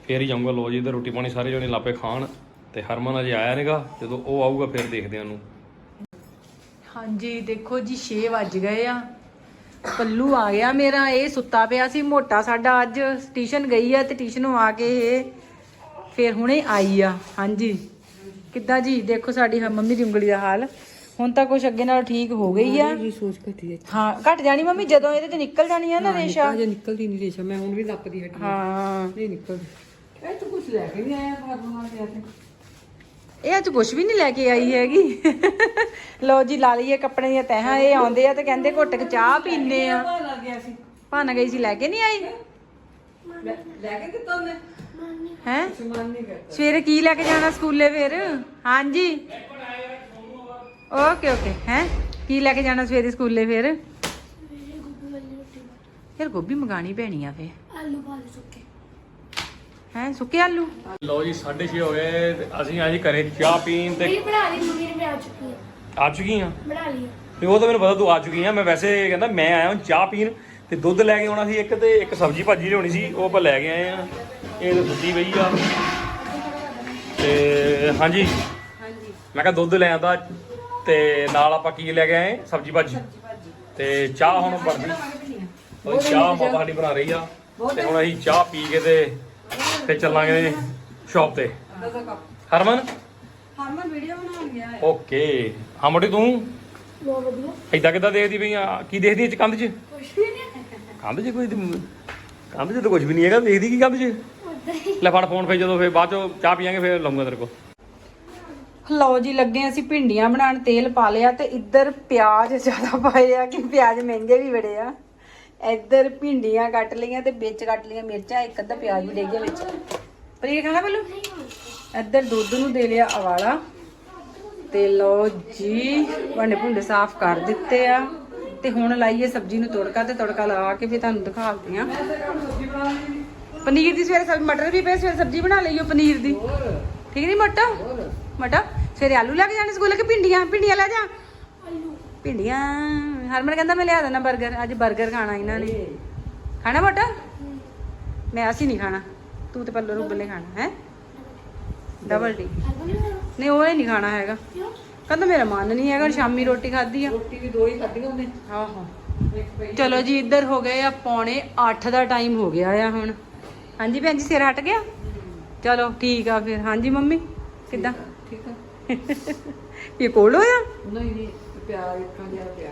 ਫੇਰ ਹੀ ਜਾਊਂਗਾ ਲੋ ਜੀ ਤੇ ਰੋਟੀ ਪਾਣੀ ਸਾਰੇ ਜਣੇ ਲਾਪੇ ਖਾਣ। ਤੇ ਹਰਮਨ ਅਜੇ ਆਇਆ ਨਹੀਂਗਾ ਜਦੋਂ ਉਹ ਆਊਗਾ ਫਿਰ ਦੇਖਦੇ ਆਂ ਉਹਨੂੰ। ਹਾਂਜੀ ਦੇਖੋ ਜੀ 6 ਵੱਜ ਗਏ ਆ। ਪੱਲੂ ਆ ਗਿਆ ਮੇਰਾ ਇਹ ਸੁੱਤਾ ਪਿਆ ਸੀ ਮੋਟਾ ਸਾਡਾ ਅੱਜ ਟਿਊਸ਼ਨ ਗਈ ਆ ਤੇ ਟਿਊਸ਼ਨੋਂ ਆ ਕੇ ਇਹ ਫਿਰ ਹੁਣੇ ਆਈ ਆ। ਹਾਂਜੀ। ਕਿੱਦਾਂ ਜੀ? ਦੇਖੋ ਸਾਡੀ ਮੰਮੀ ਦੀ ਉਂਗਲੀ ਦਾ ਹਾਲ। ਹੁਣ ਤਾਂ ਕੁਛ ਅੱਗੇ ਨਾਲ ਠੀਕ ਹੋ ਗਈ ਆ। ਜੀ ਸੋਚ ਘਟੀ ਹੈ ਹਾਂ ਘਟ ਜਾਣੀ ਮੰਮੀ ਜਦੋਂ ਇਹਦੇ ਤੇ ਨਿਕਲ ਜਾਣੀ ਆ ਨਾ ਰੇਸ਼ਾ। ਜੇ ਨਿਕਲਦੀ ਨਹੀਂ ਰੇਸ਼ਾ। ਮੈਂ ਹੁਣ ਵੀ ਲੱਪਦੀ ਹਟੀ ਹਾਂ। ਨਹੀਂ ਨਿਕਲਦੀ। ਇਹ ਤਾਂ ਕੁਝ ਲੈ ਕੇ ਨਹੀਂ ਆਇਆ ਫਾਰਮਾ ਦੇ ਆਤੇ ਇਹ ਅੱਜ ਕੁਛ ਵੀ ਨਹੀਂ ਲੈ ਕੇ ਆਈ ਹੈਗੀ। ਲਓ ਜੀ ਲਾ ਲਈਏ ਕੱਪੜੇ ਦੀਆਂ ਤਹਾਂ ਇਹ ਆਉਂਦੇ ਆ ਤੇ ਕਹਿੰਦੇ ਘੁੱਟ ਕੇ ਚਾਹ ਪੀਨੇ ਆ। ਭਾਨ ਗਈ ਸੀ ਲੈ ਕੇ ਨਹੀਂ ਆਈ? ਲੈ ਕੇ ਦਿੱਤਾ ਉਹਨੇ ਹੈ? ਸਮਾਨ ਨਹੀਂ ਕਰਦਾ। ਸਵੇਰੇ ਕੀ ਲੈ ਕੇ ਜਾਣਾ ਸਕੂਲੇ ਫਿਰ? ਹਾਂਜੀ। Okay okay. ਹੈ? ਕੀ ਲੈ ਕੇ ਜਾਣਾ ਸਵੇਰੇ ਸਕੂਲੇ ਫਿਰ? ਫਿਰ ਗੋਭੀ ਮੰਗਾਣੀ ਪੈਣੀ ਆ ਫੇ ਆਲੂ ਦੇ ਸੁੱਕੇ। ਹੈ ਸੁੱਕੇ ਆਲੂ? ਲਓ ਜੀ 6:30 ਹੋ ਗਏ। ਤੇ ਅਸੀਂ ਆ ਜੀ ਘਰੇ ਚਾਹ ਪੀਣ ਤੇ ਮੇਰੀ ਬਣਾ ਲਈ ਮੰਮੀ ਨੇ ਬਣਾ ਚੁੱਕੀ ਹੈ। ਆ ਚੁੱਕੀ ਆ ਬਣਾ ਲਈ ਤੇ ਉਹ ਤਾਂ ਮੈਨੂੰ ਪਤਾ ਤੂੰ ਆ ਚੁੱਕੀ ਆ। ਮੈਂ ਵੈਸੇ ਕਹਿੰਦਾ ਮੈਂ ਆਇਆ ਹਾਂ ਚਾਹ ਪੀਣ ਤੇ ਦੁੱਧ ਲੈ ਕੇ ਆਉਣਾ ਸੀ ਇੱਕ ਤੇ ਇੱਕ ਸਬਜ਼ੀ ਭਾਜੀ ਲਿਆਉਣੀ ਸੀ ਉਹ ਆਪਾਂ ਲੈ ਕੇ ਆਏ ਆ। ਇਹ ਤਾਂ ਸੁੱਤੀ ਪਈ ਆ। ਤੇ ਹਾਂਜੀ। ਹਾਂਜੀ। ਮੈਂ ਕਿਹਾ ਦੁੱਧ ਲੈ ਆਂਦਾ ਤੇ ਨਾਲ ਆਪਾਂ ਕੀ ਲੈ ਕੇ ਆਏ? ਸਬਜ਼ੀ ਭਾਜੀ। ਤੇ ਚਾਹ ਹੁਣ ਬਣਦੀ। ਉਹ ਚਾਹ ਮਾਤਾ ਸਾਡੀ ਬਣਾ ਰਹੀ ਆ। ਤੇ ਹੁਣ ਅਸੀਂ ਚਾਹ ਪੀ ਕੇ ਤੇ ਤੇ ਚੱਲਾਂਗੇ ਸ਼ਾਪ ਤੇ। ਹਰਮਨ? ਹਰਮਨ ਵੀਡੀਓ ਬਣਾਉਣ ਗਿਆ ਹੈ। ਓਕੇ ਹਾਂ ਮੋਟੀ ਤੂੰ? ਬਹੁਤ ਵਧੀਆ। ਕਿੱਦਾਂ ਦੇਖਦੀ ਪਈ ਆ? ਕੀ ਦੇਖਦੀ ਇਹ ਚ ਕੰਧ 'ਚ? ਕੁਛ ਵੀ ਨਹੀਂ। ਕੰਧ 'ਚ ਕੋਈ ਕੰਧ 'ਚ ਤਾਂ ਕੁਝ ਵੀ ਨਹੀਂ ਹੈਗਾ। ਦੇਖਦੀ ਕੀ ਕੰਧ 'ਚ? ਲੈ ਫੜ ਫੋਨ ਫੇ ਜਦੋਂ ਫੇ ਬਾਅਦ ਚੋਂ ਚਾਹ ਪੀਾਂਗੇ ਫੇਰ ਲਾਉਂਗਾ ਤੇਰੇ ਕੋਲ। ਲਓ ਜੀ ਲੱਗੇ ਅਸੀਂ ਭਿੰਡੀਆਂ ਬਣਾਉਣ। ਤੇਲ ਪਾ ਲਿਆ ਤੇ ਇੱਧਰ ਪਿਆਜ਼ ਜ਼ਿਆਦਾ ਪਾਏ ਆ ਕਿ ਪਿਆਜ਼ ਮਹਿੰਗੇ ਵੀ ਬੜੇ ਆ। ਇੱਧਰ ਭਿੰਡੀਆਂ ਕੱਟ ਲਈਆਂ ਤੇ ਵਿੱਚ ਕੱਟ ਲਈਆਂ ਮਿਰਚਾਂ, ਇੱਕ ਅੱਧਾ ਪਿਆਜ਼ ਵੀ ਡੇ ਗਿਆ ਵਿੱਚ। ਪਨੀਰ ਖਾਣਾ ਬੱਲੂ ਇੱਧਰ ਦੁੱਧ ਨੂੰ ਦੇ ਲਿਆ ਅਵਾਲਾ ਤੇ ਲਓ ਜੀ, ਭਾਂਡੇ ਭੁੰਡੇ ਸਾਫ਼ ਕਰ ਦਿੱਤੇ ਆ। ਤੇ ਹੁਣ ਲਾਈਏ ਸਬਜ਼ੀ ਨੂੰ ਤੜਕਾ ਤੇ ਤੜਕਾ ਲਾ ਕੇ ਫਿਰ ਤੁਹਾਨੂੰ ਦਿਖਾਉਂਦੀ ਆ ਪਨੀਰ ਦੀ ਸਵੇਰੇ ਸਬਜ਼ੀ, ਮਟਰ ਵੀ ਪਏ, ਸਵੇਰੇ ਸਬਜ਼ੀ ਬਣਾ ਲਈਓ ਪਨੀਰ ਦੀ। ਠੀਕ ਨਹੀਂ ਮਟਾ ਮਟਾ ਸਵੇਰੇ ਆਲੂ ਲੈ ਕੇ ਜਾਣੇ ਸਕੂਲ ਕਿ ਭਿੰਡੀਆਂ? ਭਿੰਡੀਆਂ ਲੈ ਜਾ। ਭਿੰਡੀਆਂ। ਹਰਮਨ ਕਹਿੰਦਾ ਮੈਂ ਲਿਆ ਦੇਣਾ 버ਗਰ ਅੱਜ 버ਗਰ ਖਾਣਾ ਇਹਨਾਂ ਨੇ। ਖਾਣਾ ਮਟਾ? ਮੈਂ ਅਸੀਂ ਨਹੀਂ ਖਾਣਾ ਤੂੰ ਤੇ ਪੱਲੂ ਰੁੱਬਲੇ ਖਾਣਾ ਹੈ? ਡਬਲ ਟੀ ਨਹੀਂ ਉਹ ਨਹੀਂ ਖਾਣਾ ਹੈਗਾ। ਕਿਉਂ? ਕਹਿੰਦਾ ਮੇਰਾ ਮਨ ਨਹੀਂ ਹੈਗਾ ਸ਼ਾਮੀ ਰੋਟੀ ਖਾਧੀ ਆ। ਰੋਟੀ ਵੀ ਦੋ ਹੀ ਖਾਧੀਆਂ ਉਹਨੇ। ਆਹੋ। ਚਲੋ ਜੀ ਇੱਧਰ ਹੋ ਗਏ ਆ ਪੌਣੇ 8 ਦਾ ਟਾਈਮ ਹੋ ਗਿਆ ਆ ਹੁਣ। ਹਾਂਜੀ ਭੈਣ ਜੀ ਸਿਰ ਹਟ ਗਿਆ? ਚਲੋ ਠੀਕ ਆ ਫਿਰ। ਹਾਂਜੀ ਮੰਮੀ ਕਿੱਦਾਂ? ਠੀਕ ਆ ਇਹ ਕੋਲ ਹੋਇਆ? ਨਹੀਂ ਨਹੀਂ ਪਿਆਰ ਇੱਕਾਂ ਜਿਹਾ ਪਿਆ।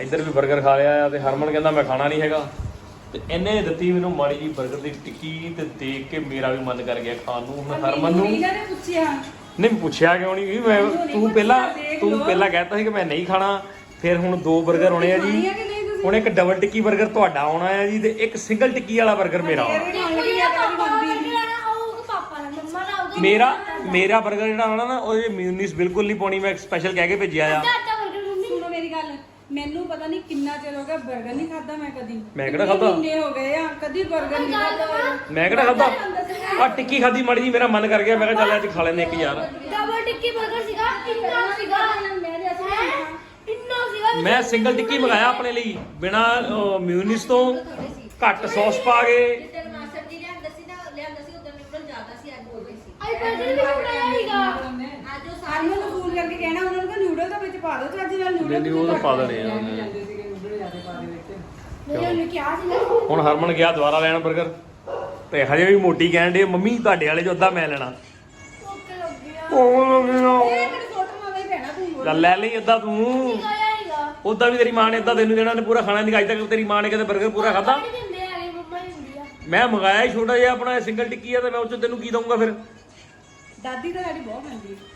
ਇੱਧਰ ਵੀ 버ਗਰ ਖਾ ਲਿਆ ਆ ਤੇ ਹਰਮਨ ਕਹਿੰਦਾ ਮੈਂ ਖਾਣਾ ਨਹੀਂ ਹੈਗਾ। ਤੇ ਇਹਨੇ ਦਿੱਤੀ ਮੈਨੂੰ ਮਾੜੀ ਜੀ 버ਗਰ ਦੀ ਟਿੱਕੀ ਤੇ ਦੇਖ ਕੇ ਮੇਰਾ ਵੀ ਮਨ ਕਰ ਗਿਆ ਖਾਣ ਨੂੰ। ਹੁਣ ਹਰਮਨ ਨੂੰ ਇਹਨਾਂ ਪੁੱਛਿਆ। ਨਹੀਂ ਪੁੱਛਿਆ ਕਿਉਂ ਨਹੀਂ ਮੈਂ ਤੂੰ ਪਹਿਲਾਂ ਤੂੰ ਪਹਿਲਾਂ ਕਹਿਤਾ ਸੀ ਕਿ ਮੈਂ ਨਹੀਂ ਖਾਣਾ। ਫਿਰ ਹੁਣ ਦੋ 버ਗਰ ਆਉਣੇ ਆ ਜੀ। ਹੁਣ ਇੱਕ ਡਬਲ ਟਿੱਕੀ 버ਗਰ ਤੁਹਾਡਾ ਆਉਣਾ ਆ ਜੀ ਤੇ ਇੱਕ ਸਿੰਗਲ ਟਿੱਕੀ ਵਾਲਾ 버ਗਰ ਮੇਰਾ ਆਉਣਾ ਮੇਰਾ ਮੇਰਾ 버ਗਰ ਜਿਹੜਾ ਆਉਣਾ ਨਾ ਉਹ ਮਿਊਨੀਸ ਬਿਲਕੁਲ ਨਹੀਂ ਪਾਉਣੀ। ਮੈਂ ਸਪੈਸ਼ਲ ਕਹਿ ਕੇ ਭੇਜਿਆ ਆ। ਮੈਨੂੰ ਪਤਾ ਨਹੀਂ ਕਿੰਨਾ ਚਿਰ ਹੋ ਗਿਆ 버ਗਰ ਨਹੀਂ ਖਾਦਾ ਮੈਂ ਕਦੀ। ਮੈਂ ਕਿਹੜਾ ਖਾਧਾ? ਕਿੰਨੇ ਹੋ ਗਏ ਆ ਕਦੀ 버ਗਰ ਨਹੀਂ ਖਾਦਾ ਮੈਂ ਕਿਹੜਾ ਖਾਦਾ ਆ ਟਿੱਕੀ ਖਾਦੀ ਮੜੀ ਜੀ ਮੇਰਾ ਮਨ ਕਰ ਗਿਆ। ਮੈਂ ਕਿਹਾ ਚੱਲ ਅੱਜ ਖਾ ਲੈਨੇ ਇੱਕ ਯਾਰ। ਡਬਲ ਟਿੱਕੀ 버ਗਰ ਸੀਗਾ। ਕਿੰਨਾ ਸੀਗਾ ਮੈਂ ਸਿੰਗਲ ਟਿੱਕੀ ਮੰਗਾਇਆ ਆਪਣੇ ਲਈ। ਬਿਨਾ ਮਿਊਨਿਸ ਤੋਂ ਘੱਟ ਸੌਸ ਪਾ ਕੇ। ਜਿੱਦਣ ਮਾਸਟਰ ਜੀ ਲਿਆਂਦਾ ਸੀ ਨਾ ਲਿਆਂਦਾ ਸੀ ਉਦੋਂ ਨਿਊਡਲ ਜ਼ਿਆਦਾ ਸੀ ਅੱਜ ਹੋ ਗਈ ਸੀ। ਆਈ ਬਰਗਰ ਵੀ ਮੰਗਾਇਆ ਸੀਗਾ। ਸਾਨੂੰ ਨੂੰ ਫੋਨ ਕਰਕੇ ਕਹਿਣਾ ਉਹਨਾਂ ਨੂੰ ਕਿ ਨਿਊਡਲ ਤਾਂ ਵਿੱਚ ਪਾ ਦਿਓ ਤੇ ਅੱਜ ਨਾਲ ਨਿਊਡਲ ਨਹੀਂ, ਨਹੀਂ, ਉਹ ਤਾਂ ਪਾ ਦੇਣੇ ਆ ਉਹਨੇ। ਜਾਂਦੇ ਸੀਗੇ ਨਿਊਡਲ ਜ਼ਿਆਦਾ ਪਾ ਦੇ ਵਿੱਚ। ਉਹਨੇ ਕਿਹਾ ਹੁਣ ਹਰਮਨ ਗਿਆ ਦੁਬਾਰਾ ਲੈਣ 버ਗਰ ਤੇ ਹਜੇ ਵੀ ਮੋਟੀ ਕਹਿਣ ਦੇ ਮੰਮੀ ਤੁਹਾਡੇ ਵਾਲੇ ਚ ਅੱਧਾ ਮੈਂ ਲੈਣਾ। ਓਕੇ ਲੱਗ ਗਿਆ ਚੱਲ ਲੈ ਲਈ ਅੱਧਾ ਤੂੰ। ਆਇਆ ਉਦਾਂ ਵੀ ਤੇਰੀ ਮਾਂ ਨੇ ਅੱਧਾ ਤੈਨੂੰ ਦੇਣਾ ਨੇ ਪੂਰਾ ਖਾਣਾ ਨਹੀਂ ਅੱਜ ਤੱਕ ਤੇਰੀ ਮਾਂ ਨੇ ਕਦੇ 버ਗਰ ਪੂਰਾ ਖਾਦਾ ਨਹੀਂ ਦਿੰਦੇ ਹੈਗੇ ਮੰਮਾ ਹੀ ਦਿੰਦੀ ਆ। ਮੈਂ ਮੰਗਾਇਆ ਹੀ ਛੋਟਾ ਜਿਹਾ ਆਪਣਾ ਸਿੰਗਲ ਟਿੱਕੀ ਆ ਤੇ ਮੈਂ ਉਹ ਚ ਤੈਨੂੰ ਕੀ ਦਊਂਗਾ ਫਿਰ? ਦਾਦੀ ਤਾਂ ਸਾਡੀ ਬਹੁਤ ਖਾਂਦੀ ਹੈ।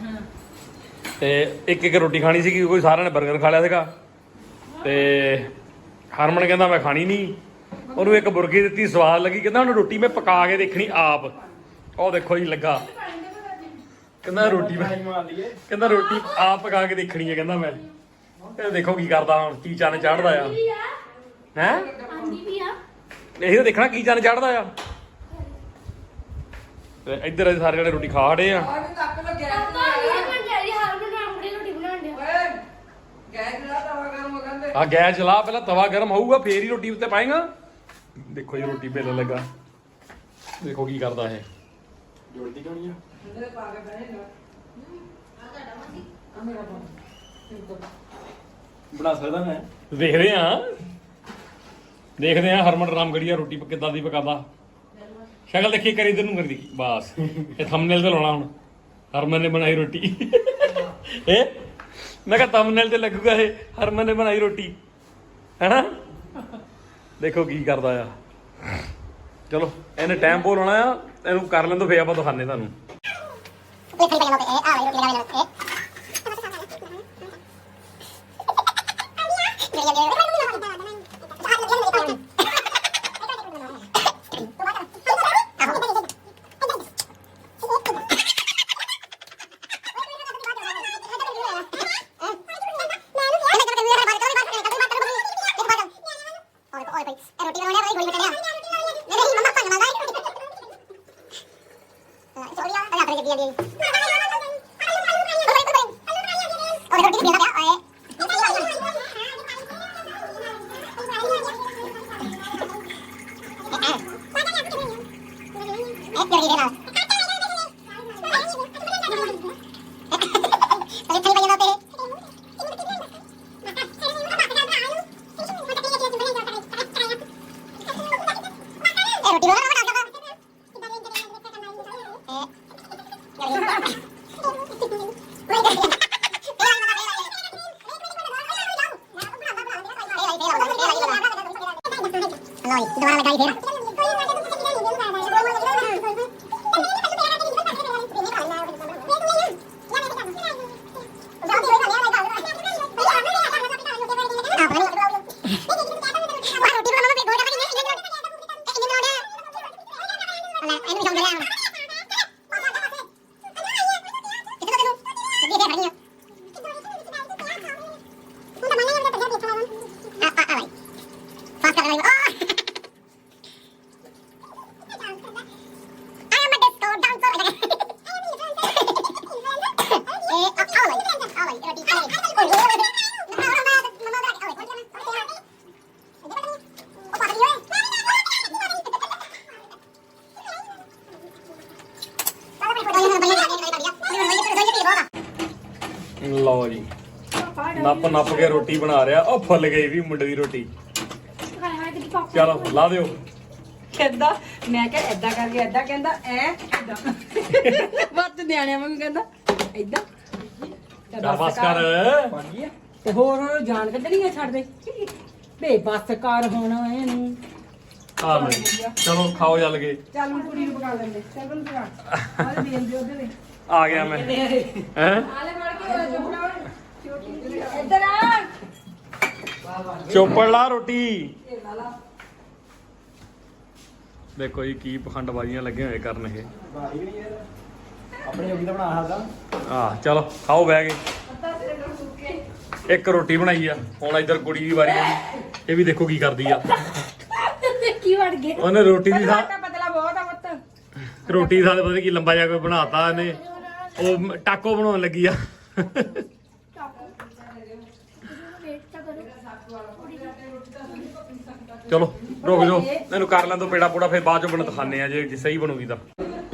ਤੇ ਇੱਕ ਇੱਕ ਰੋਟੀ ਖਾਣੀ ਸੀ ਕੋਈ ਸਾਰਿਆਂ ਨੇ 버ਗਰ ਖਾ ਲਿਆ ਸੀਗਾ। ਤੇ ਹਰਮਨ ਕਹਿੰਦਾ ਮੈਂ ਖਾਣੀ ਨਹੀਂ। ਉਹਨੂੰ ਇੱਕ ਬੁਰਗੀ ਦਿੱਤੀ ਸਵਾਦ ਲੱਗੀ ਕਹਿੰਦਾ ਹੁਣ ਰੋਟੀ ਮੈਂ ਪਕਾ ਕੇ ਦੇਖਣੀ ਆਪ। ਉਹ ਦੇਖੋ ਜੀ ਲੱਗਾ। ਕਹਿੰਦਾ ਰੋਟੀ ਮੈਂ ਕਹਿੰਦਾ ਰੋਟੀ ਆਪ ਪਕਾ ਕੇ ਦੇਖਣੀ ਹੈ। ਕਹਿੰਦਾ ਮੈਂ। ਇਹ ਦੇਖੋ ਕੀ ਕਰਦਾ ਹੁਣ ਕੀ ਚੰਨ ਚੜਦਾ ਆ? ਹੈ? ਆਂਦੀ ਵੀ ਆ ਇਹੀ ਤਾਂ ਦੇਖਣਾ ਕੀ ਚੰਨ ਚੜਦਾ ਆ। ਤੇ ਇੱਧਰ ਅਸੀਂ ਸਾਰੇ ਜਣੇ ਰੋਟੀ ਖਾ ਹਟੇ ਆ ਪਾਪਾ ਇਹ ਬਣ ਜਾਈ ਹਰ ਨੂੰ ਆਪਣੀ ਰੋਟੀ ਬਣਾਉਣ ਡਿਆ ਆ ਗੈਸ ਚਲਾ ਪਹਿਲਾਂ ਤਵਾ ਗਰਮ ਹੋਊਗਾ ਫੇਰ ਹੀ ਰੋਟੀ ਉੱਤੇ ਪਾਏਗਾ। ਦੇਖੋ ਜੀ ਰੋਟੀ ਬੇਲਣ ਲੱਗਾ। ਦੇਖੋ ਕੀ ਕਰਦਾ ਇਹ। ਜੋੜਦੀ ਕਿਉਂ ਨਹੀਂ ਆ? ਬਣਾ ਸਕਦਾ ਮੈਂ? ਦੇਖਦੇ ਆ ਦੇਖਦੇ ਆ ਹਰਮਨ ਰਾਮਗੜੀਆ ਰੋਟੀ ਕਿੱਦਾਂ ਦੀ ਪਕਾਦਾ ਸ਼ਕਲ ਦੇਖੀ ਕਰੀ ਇਧਰ ਨੂੰ ਕਰ ਦੇਖੀ ਬਸ। ਇਹ ਥੰਬਨੇਲ ਤੇ ਲਾਉਣਾ ਹੁਣ। ਹਰਮਨ ਨੇ ਬਣਾਈ ਰੋਟੀ। ਇਹ ਮੈਂ ਕਿਹਾ ਥੰਬਨੇਲ ਤੇ ਲੱਗੂਗਾ ਇਹ, ਹਰਮਨ ਨੇ ਬਣਾਈ ਰੋਟੀ। ਹੈਨਾ? ਦੇਖੋ ਕੀ ਕਰਦਾ ਆ। ਚਲੋ, ਇਹਨੇ ਟਾਈਮ ਬੋਲ ਲਾਉਣਾ ਆ, ਇਹਨੂੰ ਕਰ ਲੈਣ ਤੋਂ ਫੇਰ ਆਪਾਂ ਦਿਖਾਣੇ ਤੁਹਾਨੂੰ। ਲਓ ਨੱਪ ਕੇ ਰੋਟੀ ਬਣਾ ਰਿਹਾ ਉਹ ਫੁੱਲ ਗਈ ਵੀ ਮੁੰਡੇ ਦੀ ਰੋਟੀ। ਚਲੋ ਲਾ ਦਿਓ। ਕਹਿੰਦਾ ਮੈਂ ਕਿਹਾ ਐਦਾਂ ਕਰਕੇ ਐਦਾਂ ਕਹਿੰਦਾ ਐ ਐਦਾਂ ਵੱਤ ਨਿਆਣਿਆਂ ਵਾਂਗੂ ਕਹਿੰਦਾ ਐਦਾਂ ਚੱਲ ਬਸ ਕਰ। ਤੇ ਹੋਰ ਹੋਰ ਜਾਣ ਕੇ ਨਹੀਂ ਛੱਡਦੇ ਬੇ ਬਸ ਕਰ ਹੁਣ ਇਹਨੂੰ। ਆ ਲਓ ਚਲੋ ਖਾਓ ਚੱਲ ਗਏ ਚੱਲ ਹੁਣ ਕੁੜੀ ਨੂੰ ਪਕਾ ਲੈਂਦੇ। ਚੱਲ ਉਹਨੂੰ ਪਕਾ। ਆਹ ਦੇ ਦਿਓ ਉਹਦੇ ਵਿੱਚ ਆ ਗਿਆ ਮੈਂ। ਹੈ? ਆਲੇ ਫੜ ਕੇ ਛੋਟੀ ਇੱਧਰ ਆ। ਚੋਪੜ ਲਾ ਰੋਟੀ। ਦੇਖੋ ਜੀ ਕੀ ਪਖੰਡਬਾਜ਼ੀਆਂ ਲੱਗੇ ਹੋਏ ਕਰਨ ਇਹ। ਆਪਣੇ ਜੋਗੀ ਤਾਂ ਬਣਾ ਸਕਦਾ। ਆ ਚਲੋ ਖਾਓ ਬਹਿ ਕੇ। ਇੱਕ ਰੋਟੀ ਬਣਾਈ ਆ। ਹੁਣ ਇੱਧਰ ਕੁੜੀ ਦੀ ਵਾਰੀ ਆ ਇਹ ਵੀ ਦੇਖੋ ਕੀ ਕਰਦੀ ਆ। ਕੀ ਵੜ ਗਏ ਉਹਨੇ ਰੋਟੀ ਦੀ ਥਾਂ ਆਟਾ ਪਤਲਾ ਬਹੁਤ ਆ ਪੁੱਤ। ਰੋਟੀ ਦੀ ਥਾਂ ਤੇ ਪਤਾ ਨੀ ਕੀ ਲੰਬਾ ਜਿਹਾ ਕੋਈ ਬਣਾਤਾ ਇਹਨੇ। ਉਹ ਮ- ਟਾਕੋ ਬਣਾਉਣ ਲੱਗੀ ਆ ਵੇਟ ਤਾਂ ਕਰੋ ਚਲੋ ਰੁਕ ਜਾਓ। ਇਹਨੂੰ ਕਰ ਲੈਣ ਤੋਂ ਪੇੜਾ ਪੂੜਾ ਫਿਰ ਬਾਅਦ ਚੋਂ ਬਣਾ ਦਿਖਾਣੇ ਆ ਜੇ ਜੇ ਸਹੀ ਬਣੂਗੀ ਤਾਂ।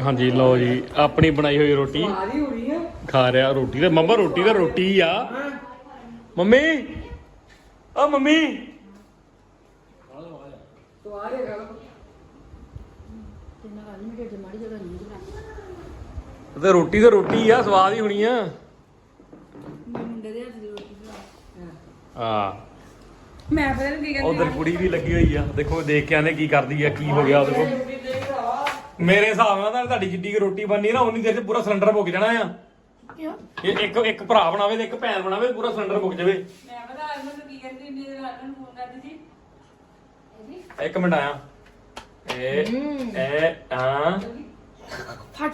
ਹਾਂਜੀ ਲਓ ਜੀ ਆਪਣੀ ਬਣਾਈ ਹੋਈ ਰੋਟੀ। ਖਾ ਰਿਹਾ ਰੋਟੀ ਤੇ। ਮੰਮਾ ਰੋਟੀ ਤਾਂ ਰੋਟੀ ਆ। ਮੰਮੀ ਓ ਮੰਮੀ। ਤੇ ਰੋਟੀ ਤਾਂ ਰੋਟੀ ਆ ਸਵਾਦ ਹੀ ਹੋਣੀ ਆ। ਹਾਂ। ਮੈਂ ਪਤਾ ਨਹੀਂ ਕੀ ਕਹਿੰਦੀ ਉਧਰ ਕੁੜੀ ਵੀ ਲੱਗੀ ਹੋਈ ਆ। ਦੇਖੋ ਦੇਖ ਕੇ ਆਨੇ ਕੀ ਕਰਦੀ ਆ ਕੀ ਹੋ ਗਿਆ ਉਹਦੇ ਕੋਲ। ਮੇਰੇ ਹਿਸਾਬ ਨਾਲ ਤਾਂ ਤੁਹਾਡੀ ਜਿੱਡੀ ਕੁ ਰੋਟੀ ਬਣਨੀ ਨਾ ਉਨੀ ਦੇਰ ਚ ਪੂਰਾ ਸਿਲੰਡਰ ਮੁੱਕ ਜਾਣਾ ਆ। ਕਿਉਂ? ਇਹ ਇੱਕ ਇੱਕ ਭਰਾ ਬਣਾਵੇ ਤੇ ਇੱਕ ਭੈਣ ਬਣਾਵੇ ਪੂਰਾ ਸਿਲੰਡਰ ਮੁੱਕ ਜਾਵੇ। ਮੈਂ ਪਤਾ ਅਰਮਨ ਨੂੰ ਕੀ ਕਹਿੰਦੀ ਇੰਨੀ ਦੇਰ ਅਰਮਨ ਫੋਨ ਕਰਦੀ ਸੀ। ਇੱਕ ਮਿੰਟ ਆਇਆ। ਇਹ ਇਹ ਆ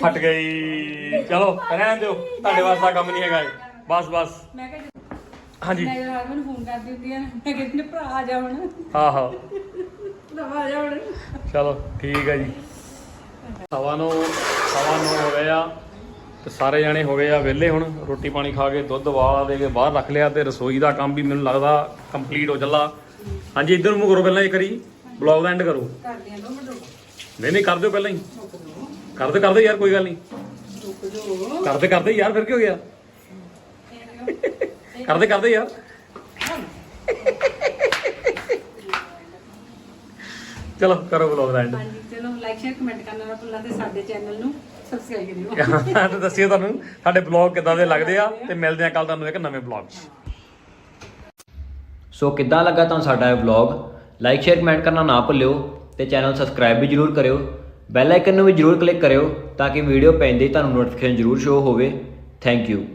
ਫਟ ਗਈ। ਚਲੋ ਰਹਿਣ ਦਿਓ। ਤੁਹਾਡੇ ਵਾਸਤੇ ਕੰਮ ਨਹੀਂ ਹੈਗਾ ਇਹ। ਬਸ ਬਸ। ਮੈਂ ਕਿਹਾ ਹਾਂਜੀ। ਮੈਂ ਜਦੋਂ ਅਰਮਨ ਫੋਨ ਕਰਦੀ ਹੁੰਦੀ ਆ ਮੈਂ ਕਹਿੰਦੀ ਨੇ ਭਰਾ ਆ ਜਾ ਹੁਣ। ਆਹੋ। ਆ ਜਾ ਹੁਣ। ਚਲੋ ਠੀਕ ਹੈ ਜੀ। ਸਵਾ ਨੂੰ ਸਵਾ ਨੂੰ ਹੋ ਗਏ ਆ ਤੇ ਸਾਰੇ ਜਾਣੇ ਹੋ ਗਏ ਆ ਵਿਹਲੇ ਹੁਣ। ਰੋਟੀ ਪਾਣੀ ਖਾ ਕੇ ਦੁੱਧ ਵਾਲਾ ਦੇ ਕੇ ਬਾਹਰ ਰੱਖ ਲਿਆ ਤੇ ਰਸੋਈ ਦਾ ਕੰਮ ਵੀ ਮੈਨੂੰ ਲੱਗਦਾ ਕੰਪਲੀਟ ਹੋ ਚੱਲਾ। ਹਾਂਜੀ ਇੱਧਰ ਨੂੰ ਕਰੋ ਪਹਿਲਾਂ ਇਹ ਕਰੀ ਬਲੌਗ ਦਾ ਐਂਡ ਕਰੋ। ਕਰਦੇ ਆ ਦੋ ਮਿੰਟ ਨਹੀਂ ਨਹੀਂ ਕਰ ਦਿਓ ਪਹਿਲਾਂ ਹੀ। ਕਰਦੇ ਕਰਦੇ ਯਾਰ ਕੋਈ ਗੱਲ ਨਹੀਂ। ਕਰਦੇ ਕਰਦੇ ਯਾਰ ਫਿਰ ਕੀ ਹੋ ਗਿਆ? ਕਰਦੇ ਕਰਦੇ ਯਾਰ। ਚਲੋ ਕਰੋ ਬਲੌਗ ਦਾ ਐਂਡ ਹਾਂਜੀ ਚਲੋ ਲਾਈਕ ਸ਼ੇਅਰ ਕਮੈਂਟ ਕਰਨਾ ਨਾ ਭੁੱਲਣਾ ਤੇ ਸਾਡੇ ਚੈਨਲ ਨੂੰ ਸਬਸਕ੍ਰਾਈਬ ਕਰਿਓ। ਤੇ ਦੱਸਿਓ ਤੁਹਾਨੂੰ ਸਾਡੇ ਬਲੌਗ ਕਿੱਦਾਂ ਦੇ ਲੱਗਦੇ ਆ ਤੇ ਮਿਲਦੇ ਆ ਕੱਲ ਤੁਹਾਨੂੰ ਇੱਕ ਨਵੇਂ ਬਲੌਗ 'ਚ। ਸੋ ਕਿੱਦਾਂ ਲੱਗਾ ਤੁਹਾਨੂੰ ਸਾਡਾ ਇਹ ਵਲੌਗ ਲਾਈਕ ਸ਼ੇਅਰ ਕਮੈਂਟ ਕਰਨਾ ਨਾ ਭੁੱਲਿਓ ਤੇ ਚੈਨਲ ਸਬਸਕ੍ਰਾਈਬ ਵੀ ਜਰੂਰ ਕਰਿਓ। ਬੈਲ ਆਈਕਨ ਨੂੰ ਵੀ ਜਰੂਰ ਕਲਿੱਕ ਕਰਿਓ ਤਾਂ ਕਿ ਵੀਡੀਓ ਪੈਂਦੇ ਹੀ ਤੁਹਾਨੂੰ ਨੋਟੀਫਿਕੇਸ਼ਨ ਜਰੂਰ ਸ਼ੋ ਹੋਵੇ। Thank you